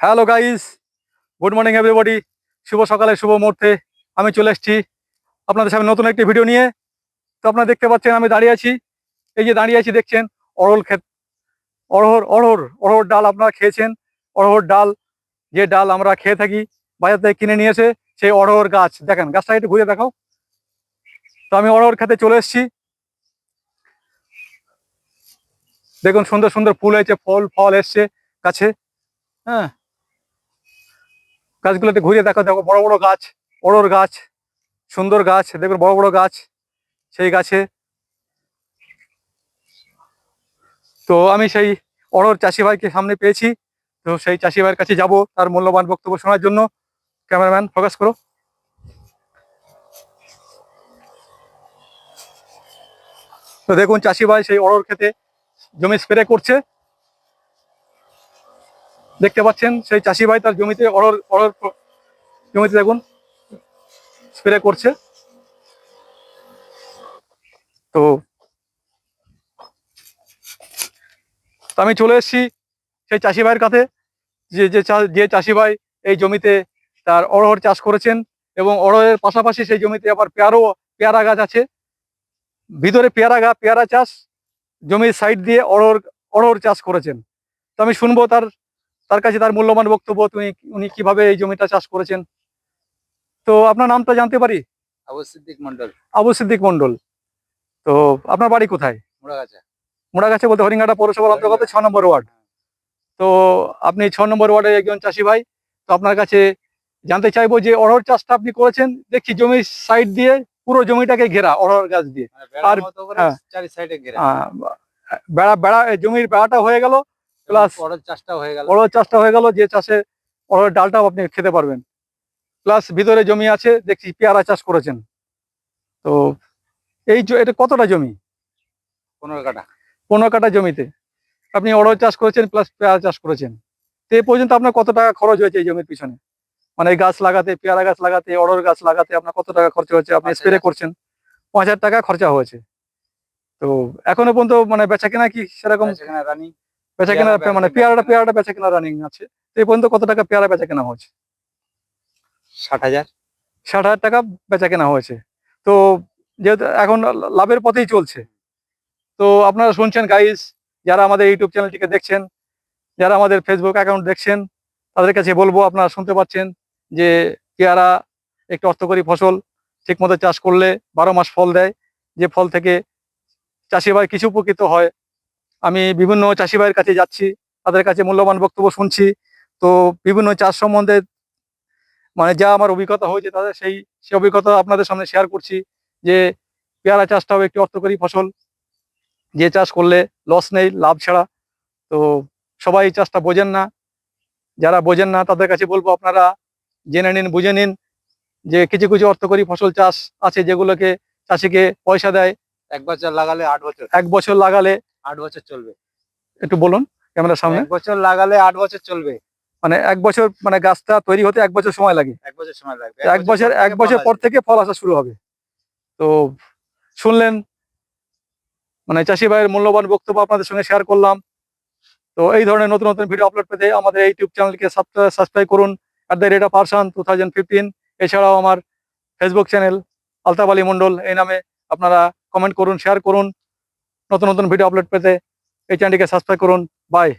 Hello guys good morning everybody শুভ সকালে শুভ মুহূর্তে আমি চলে এসেছি আপনাদের সামনে নতুন একটি ভিডিও নিয়ে। তো আপনারা দেখতে পাচ্ছেন, আমি দাঁড়িয়ে আছি। এই যে দাঁড়িয়ে আছি, দেখছেন? অড়হর ক্ষেত। অড়হর অড়হর অড়হর ডাল আপনারা খেয়েছেন। অড়হর ডাল, যে ডাল আমরা খেয়ে থাকি, বাজার থেকে কিনে নিয়ে এসে সেই অড়হর গাছ। দেখেন, গাছটা একটু ঘুরে দেখাও। তো আমি অরহর খেতে চলে এসেছি। দেখুন, সুন্দর সুন্দর ফুল হয়েছে, ফল ফল এসছে গাছে। হ্যাঁ গাছগুলোতে ঘুরিয়ে দেখো দেখো বড় বড় গাছ অড়র গাছ, সুন্দর গাছ দেখবেন বড় বড় গাছ সেই গাছে। তো আমি সেই অড়র চাষি ভাইকে সামনে পেয়েছি। তো সেই চাষি ভাইয়ের কাছে যাব, তার মূল্যবান বক্তব্য শোনার জন্য। ক্যামেরাম্যান, ফোকাস করো। তো দেখুন, চাষি ভাই সেই অড়র খেতে জমি স্প্রে করছে। দেখতে পাচ্ছেন, সেই চাষি ভাই তার জমিতে অড়র অড়র জমিতে দেখুন স্প্রে করছে। তো আমি চলে এসেছি সেই চাষি ভাইয়ের কাছে, যে যে যে চাষি ভাই এই জমিতে তার অড়হর চাষ করেছেন এবং অড়হরের পাশাপাশি সেই জমিতে আবার পেয়ারও, পেয়ারা গাছ আছে। ভিতরে পেয়ারা গা, পেয়ারা চাষ, জমির সাইড দিয়ে অড়হর অড়হর চাষ করেছেন। তো আমি শুনব তার তার কাছে তার মূল্যবান বক্তব্য তুমি উনি কীভাবে এই জমিটা চাষ করেছেন? তো আপনার নামটা জানতে পারি? আবু সিদ্দিক মন্ডল আবু সিদ্দিক মন্ডল তো আপনার বাড়ি কোথায়? মুড়াগাছা। মোড়াগাছে বলতে হরিঙ্গাটা পৌরসভার অন্তর্গত ছ নম্বর ওয়ার্ড। তো আপনি ছ নম্বর ওয়ার্ডের একজন চাষি ভাই। তো আপনার কাছে জানতে চাইব যে অরহর চাষটা আপনি করেছেন? দেখছি জমির সাইড দিয়ে পুরো জমিটাকে ঘেরা অরহর গাছ দিয়ে। মানে আর- হ্যাঁ। চারি সাইডে ঘেরা। বেড়া বেড়া জমির বেড়াটা হয়ে গেল। Plus- পরের চাষটা হয়ে গেল। অড়হর চাষটা হয়ে গেল যে চাষে অড়হর ডালটাও আপনি খেতে পারবেন। প্লাস ভিতরে জমি আছে দেখছি পেয়ারা চাষ করেছেন। তো এই এটা কতটা জমি? পনেরো কাটা পনেরো কাটা জমিতে। আপনি অড়হর চাষ করেছেন প্লাস পেয়ারা চাষ করেছেন। তো এই পর্যন্ত আপনার কত টাকা খরচ হয়েছে এই জমির পিছনে? মানে গাছ লাগাতে পেয়ারা গাছ লাগাতে অড়হর গাছ লাগাতে আপনার কত টাকা খরচা হয়েছে? আপনি স্প্রে করছেন পাঁচ হাজার টাকা খরচা হয়েছে। তো এখনও পর্যন্ত মানে বেচা কেনা কি সেরকম? রানি। বেচা কেনা মানে পেয়ারাটা পেয়ারাটা বেচা কেনা রানিং আছে। তো এই পর্যন্ত কত টাকা পেয়ারা বেচা কেনা হয়েছে? ষাট হাজার। ষাট হাজার টাকা বেচা কেনা হয়েছে। তো যেহেতু এখন লাভের পথেই চলছে। তো আপনারা শুনছেন গাইস যারা আমাদের ইউটিউব চ্যানেলটিকে দেখছেন যারা আমাদের ফেসবুক অ্যাকাউন্ট দেখছেন তাদের কাছে বলব আপনারা শুনতে পাচ্ছেন যে পেয়ারা একটি অর্থকরী ফসল ঠিকমতো চাষ করলে বারো মাস ফল দেয়। যে ফল থেকে চাষি ভাই কিছু উপকৃত হয় আমি বিভিন্ন চাষি ভাইয়ের কাছে যাচ্ছি, তাদের কাছে মূল্যবান বক্তব্য শুনছি। তো বিভিন্ন চাষ সম্বন্ধে মানে যা আমার অভিজ্ঞতা হয়েছে তাদের সেই সেই অভিজ্ঞতা আপনাদের সামনে শেয়ার করছি যে পেয়ারা চাষটাও একটি অর্থকরী ফসল। যে চাষ করলে লস নেই, লাভ ছাড়া। তো সবাই এই চাষটা বোঝেন না। যারা বোঝেন না, তাদের কাছে বলব আপনারা জেনে নিন, বুঝে নিন যে কিছু কিছু অর্থকরী ফসল চাষ আছে যেগুলোকে চাষিকে পয়সা দেয় এক বছর লাগালে আট বছর। এক বছর লাগালে আট বছর চলবে। একটু বলুন ক্যামেরার সামনে। এক বছর লাগালে আট বছর চলবে। মানে এক বছর মানে গাছটা তৈরি হতে এক বছর সময় লাগে। এক বছর সময় লাগবে। এক বছর এক বছর পর থেকে ফল আসা শুরু হবে। তো শুনলেন মানে চাষি ভাইয়ের মূল্যবান বক্তব্য আপনাদের সঙ্গে শেয়ার করলাম। তো এই ধরনের নতুন নতুন ভিডিও আপলোড পেতে আমাদের ইউটিউব চ্যানেলকে সাবস্ক্রাইব করুন। At the rate of person two thousand fifteen এছাড়াও আমার ফেসবুক চ্যানেল আলতাফ আলী মন্ডল এই নামে আপনারা কমেন্ট করুন শেয়ার করুন, নতুন নতুন ভিডিও আপলোড পেতে এই চ্যানেলটিকে সাবস্ক্রাইব করুন। বাই